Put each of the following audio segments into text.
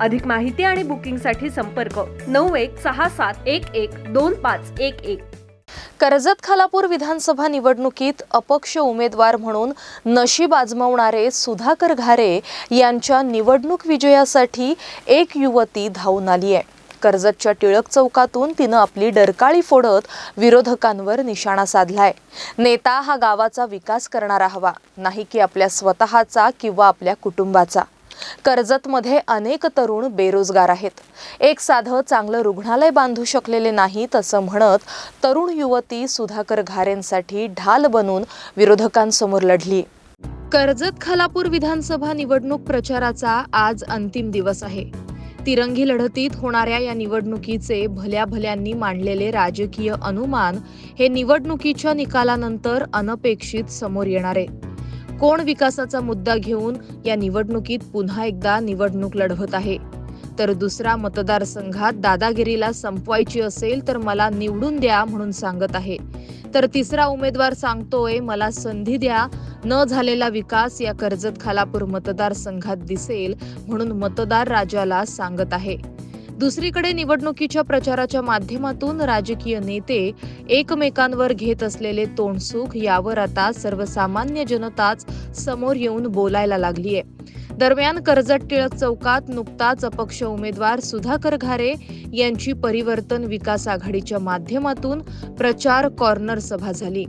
अधिक माहिती आणि बुकिंगसाठी संपर्क नऊ एक सहा सात एक एक दोन पाच एक एक. कर्जत खालापूर विधानसभा निवडणुकीत अपक्ष उमेदवार म्हणून नशीब आजमावणारे सुधाकर घारे यांच्या निवडणूक विजयासाठी एक युवती धावून आली आहे. कर्जतच्या टिळक चौकातून तिनं आपली डरकाळी फोडत विरोधकांवर निशाणा साधलाय. नेता हा गावाचा विकास करणारा हवा नाही की आपल्या स्वतःचा किंवा आपल्या कुटुंबाचा. कर्जतमध्ये अनेक तरुण बेरोजगार आहेत. एक साधं चांगलं रुग्णालय बांधू शकलेले नाहीत असं म्हणत तरुण युवती सुधाकर घारेंसाठी ढाल बनून विरोधकांसमोर लढली. कर्जत खलापूर विधानसभा निवडणूक प्रचाराचा आज अंतिम दिवस आहे. तिरंगी लढतीत होणाऱ्या या निवडणुकीचे भल्या भल्यांनी मांडलेले राजकीय अनुमान हे निवडणुकीच्या निकालानंतर अनपेक्षित समोर येणार. आहे कोण विकासाचा मुद्दा घेऊन या निवडणुकीत पुन्हा एकदा निवडणूक लढवत आहे? तर दुसरा मतदारसंघात दादागिरीला संपवायची असेल तर मला निवडून द्या म्हणून सांगत आहे. तर तिसरा उमेदवार सांगतोय मला संधी द्या. न झालेला विकास या कर्जत खालापूर मतदारसंघात दिसेल म्हणून मतदार राजाला सांगत आहे. दुसरीकडे निवडणुकीच्या प्रचाराच्या माध्यमातून राजकीय नेते एकमेकांवर घेत असलेले तोंडसुख यावर आता सर्वसामान्य जनताच समोर येऊन बोलायला लागलीय दरम्यान कर्जत टिळक चौकात नुकताच अपक्ष उमेदवार सुधाकर घारे यांची परिवर्तन विकास आघाडीच्या माध्यमातून प्रचार कॉर्नर सभा झाली.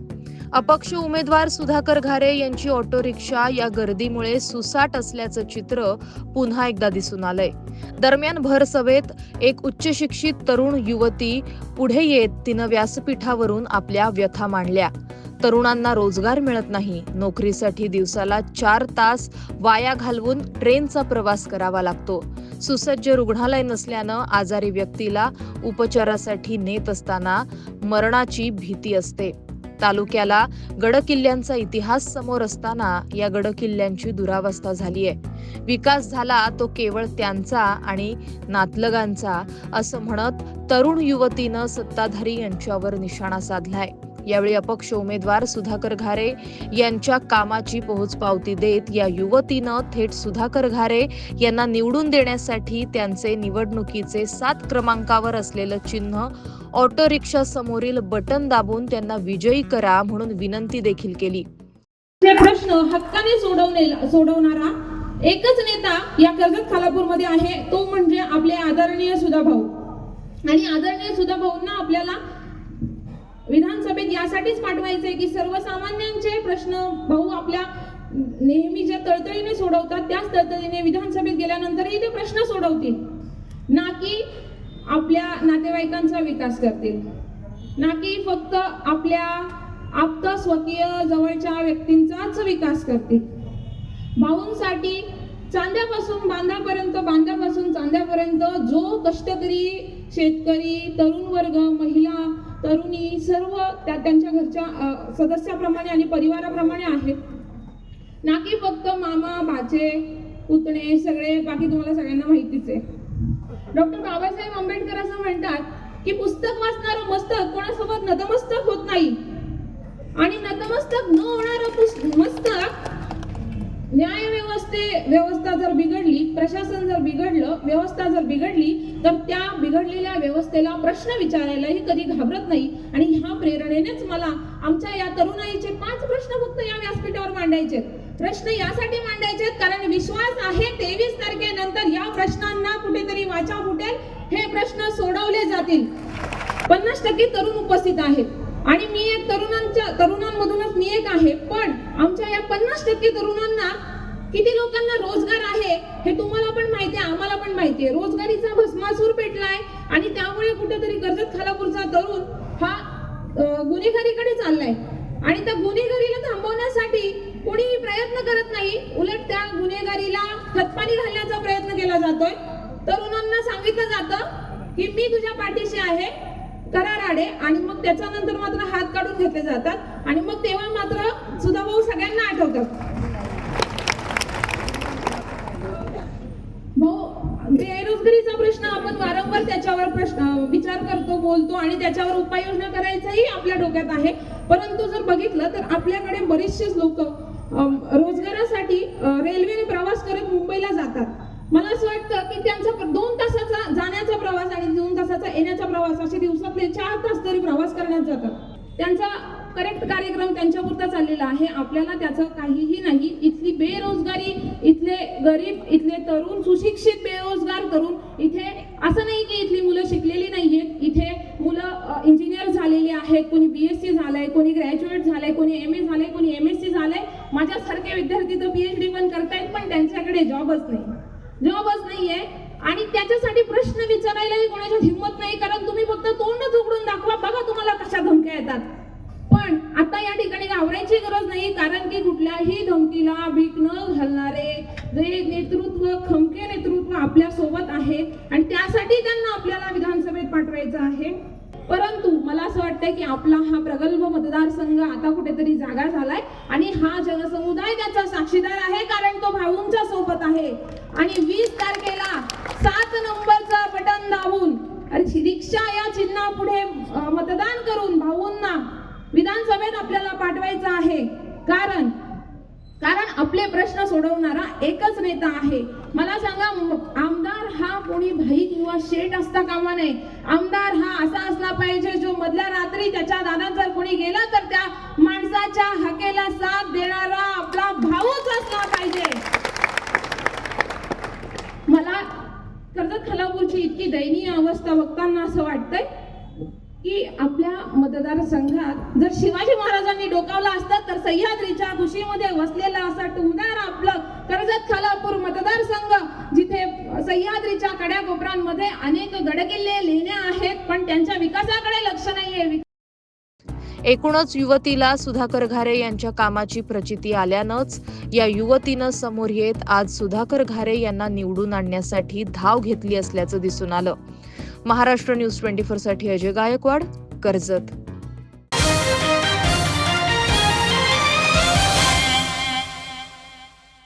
अपक्ष उमेदवार सुधाकर घारे यांची ऑटो रिक्षा या गर्दीमुळे सुसाट असल्याचं चित्र पुन्हा एकदा दिसून आलंय. दरम्यान भर सभेत एक उच्च शिक्षित तरुण युवती पुढे येत तिनं व्यासपीठावरून आपल्या व्यथा मांडल्या. तरुणांना रोजगार मिळत नाही. नोकरीसाठी दिवसाला चार तास वाया घालवून ट्रेनचा प्रवास करावा लागतो. सुसज्ज रुग्णालय नसल्यानं आजारी व्यक्तीला उपचारासाठी नेत असताना मरणाची भीती असते. तालुक्याला गडकिल्ल्यांचा इतिहास समोर असताना या गडकिल्ल्यांची दुरावस्था झाली आहे. विकास झाला तो केवळ त्यांचा आणि नातलगांचा असं म्हणत तरुण युवतीनं सत्ताधारी यांच्यावर निशाणा साधलाय. यावेळी अपक्ष उमेदवार सुधाकर घारे यांच्या कामाची पोहोचपावती देत या युवतीनं थेट सुधाकर घारे यांना निवडून देण्यासाठी त्यांचे निवडणुकीचे सात क्रमांकावर असलेलं चिन्ह ऑटो रिक्षा समोरील बटन दाबून त्यांना विजयी करा म्हणून विनंती देखील केली. प्रश्न हक्काने सोडवणे सोडवणारा एकच नेता या कर्जत खालापूरमध्ये आहे तो म्हणजे आपले आदरणीय सुधाभाऊ आणि आदरणीय सुधाभाऊंना आपल्याला विधानसभेत यासाठीच पाठवायचंय की सर्वसामान्यांचे प्रश्न भाऊ आपल्या नेहमी ज्या तळतळीने सोडवतात त्याच तळतळीने विधानसभेत गेल्यानंतरही ते प्रश्न सोडवतील. ना की आपल्या नातेवाईकांचा विकास करतील. ना की फक्त आपल्या आप्त स्वकीय जवळच्या व्यक्तींचाच विकास करतील. भाऊंसाठी चांद्यापासून बांधापर्यंत बांधापासून चांद्यापर्यंत जो कष्टकरी शेतकरी तरुण वर्ग महिला तरुणी सर्व त्या त्यांच्या घरच्या सदस्याप्रमाणे आणि परिवाराप्रमाणे आहेत. ना की फक्त मामा बाचे पुतणे सगळे बाकी तुम्हाला सगळ्यांना माहितीच आहे. डॉक्टर बाबासाहेब आंबेडकर असं म्हणतात की पुस्तक वाचणारं मस्तक कोणासोबत नतमस्तक होत नाही. आणि नतमस्तक न होणारं मस्तक न्याय व्यवस्थे व्यवस्था जर बिघडली प्रशासन जर बिघडलं व्यवस्था जर बिघडली तर त्या बिघडलेल्या व्यवस्थेला प्रश्न विचारायलाही कधी घाबरत नाही. आणि ह्या प्रेरणेनेच मला आमच्या या तरुणाईचे पाच प्रश्न फक्त या व्यासपीठावर मांडायचे प्रश्न यासाठी मांडायचे कारण विश्वास आहे तेवीस तारखेनंतर या प्रश्नांना कुठेतरी वाचा फुटेल हे प्रश्न सोडवले जातील. पन्नास टक्के तरुण उपस्थित आहेत. आणि मी एक तरुणांच्या तरुणांमधूनच मी एक आहे पण आमच्या टक्के तरुणांना किती लोकांना रोजगार आहे हे तुम्हाला पण माहिती आहे आम्हाला पण माहिती आहे. रोजगारीचा भस्मासूर पेटलाय आणि त्यामुळे कुठेतरी कर्जत खालापूरचा तरुण हा गुन्हेगारीकडे चाललाय. आणि त्या गुन्हेगारीला थांबवण्यासाठी कोणीही प्रयत्न करत नाही. उलट त्या गुन्हेगारीला खतपाणी घालण्याचा प्रयत्न केला जातोय. तरुणांना सांगितलं जातं की मी तुझ्या पाठीशी आहे. करार आडे आणि मग त्याच्यानंतर मात्र हात काढून घेतले जातात. आणि मग तेव्हा मात्र सुधा भाऊ सगळ्यांना आठवतात. भाऊ बेरोजगारीचा प्रश्न आपण वारंवार त्याच्यावर प्रश्न विचार करतो बोलतो आणि त्याच्यावर उपाययोजना करायचाही आपल्या डोक्यात आहे. परंतु जर बघितलं तर आपल्याकडे बरेचसेच लोक रोजगारासाठी रेल्वेने प्रवास करत मुंबईला जातात. मला असं वाटतं की त्यांचा दोन तासाचा जाण्याचा प्रवास आणि दोन तासाचा येण्याचा प्रवास असे दिवसातले चार तास तरी प्रवास करण्यात जातात. त्यांचा करेक्ट कार्यक्रम त्यांच्यापुरता चाललेला आहे. आपल्याला त्याचं काहीही नाही. इथली बेरोजगारी इथले गरीब इथले तरुण सुशिक्षित बेरोजगार तरुण इथे असं नाही की इथली मुलं शिकलेली नाही आहेत इथे मुलं इंजिनियर झालेली आहेत. कोणी बी एस सी झालंय कोणी ग्रॅज्युएट झालंय कोणी एम ए झालंय कोणी एम एस सी झालंय. माझ्यासारखे विद्यार्थी तर बी एच डी पण करतायत पण त्यांच्याकडे जॉबच नाही. जॉबच नाहीये. आणि त्याच्यासाठी प्रश्न विचारायलाही कोणाच्यात हिंमत नाही कारण तुम्ही फक्त तोंडच उघडून दाखवा. बघा तुम्हाला कशा धमक्या येतात. पण आता या ठिकाणी घाबरायची गरज नाही कारण की कुठल्याही धमकीला भीक न घालणारे जे नेतृत्व खमके नेतृत्व आपल्यासोबत आहे आणि त्यासाठी त्यांना आपल्याला विधानसभेत आहे. परंतु मला असं वाटतंय की आपला हा प्रगल्भ मतदारसंघ आता कुठेतरी जागा झालाय आणि हा जनसमुदाय त्याचा साक्षीदार आहे कारण तो भाऊंच्या सोबत आहे. आणि वीस तारखेला सात नंबरचा बटन दाबून रिक्षा या चिन्हा पुढे मतदान करून भाऊंना विधानसभेत आपल्याला पाठवायचं आहे. कारण कारण आपले प्रश्न सोडवणारा एकच नेता आहे. मला सांगा आमदार कोणी भाई किंवा शेठ असता कामा नये. आमदार हा असा असला पाहिजे जो मधल्या रात्री त्याच्या दारात जर कोणी गेला तर त्या माणसाच्या हकेला साथ देणारा आपला भाऊच असला पाहिजे. मला कर्जत खलापूरची इतकी दयनीय अवस्था बघताना असं वाटतंय की आपल्या मतदारसंघात जर शिवाजी महाराजांनी डोकावला असतं तर सह्याद्रीच्या कुशीमध्ये वसलेला असा टुमदार आपलं कर्जत खलापूर मतदारसंघ सह्याद्रीच्या कड्या कोपऱ्यांमध्ये अनेक गडकिल्ले लेण्या आहेत पण त्यांच्या विकासाकडे लक्ष नाहीये. एकूणच युवतीला सुधाकर घारे यांच्या कामाची प्रचिती आल्यानंच या युवतीनं समोर येत आज सुधाकर घारे यांना निवडून आणण्यासाठी धाव घेतली असल्याचं दिसून आलं. महाराष्ट्र न्यूज ट्वेंटी फोरसाठी अजय गायकवाड कर्जत.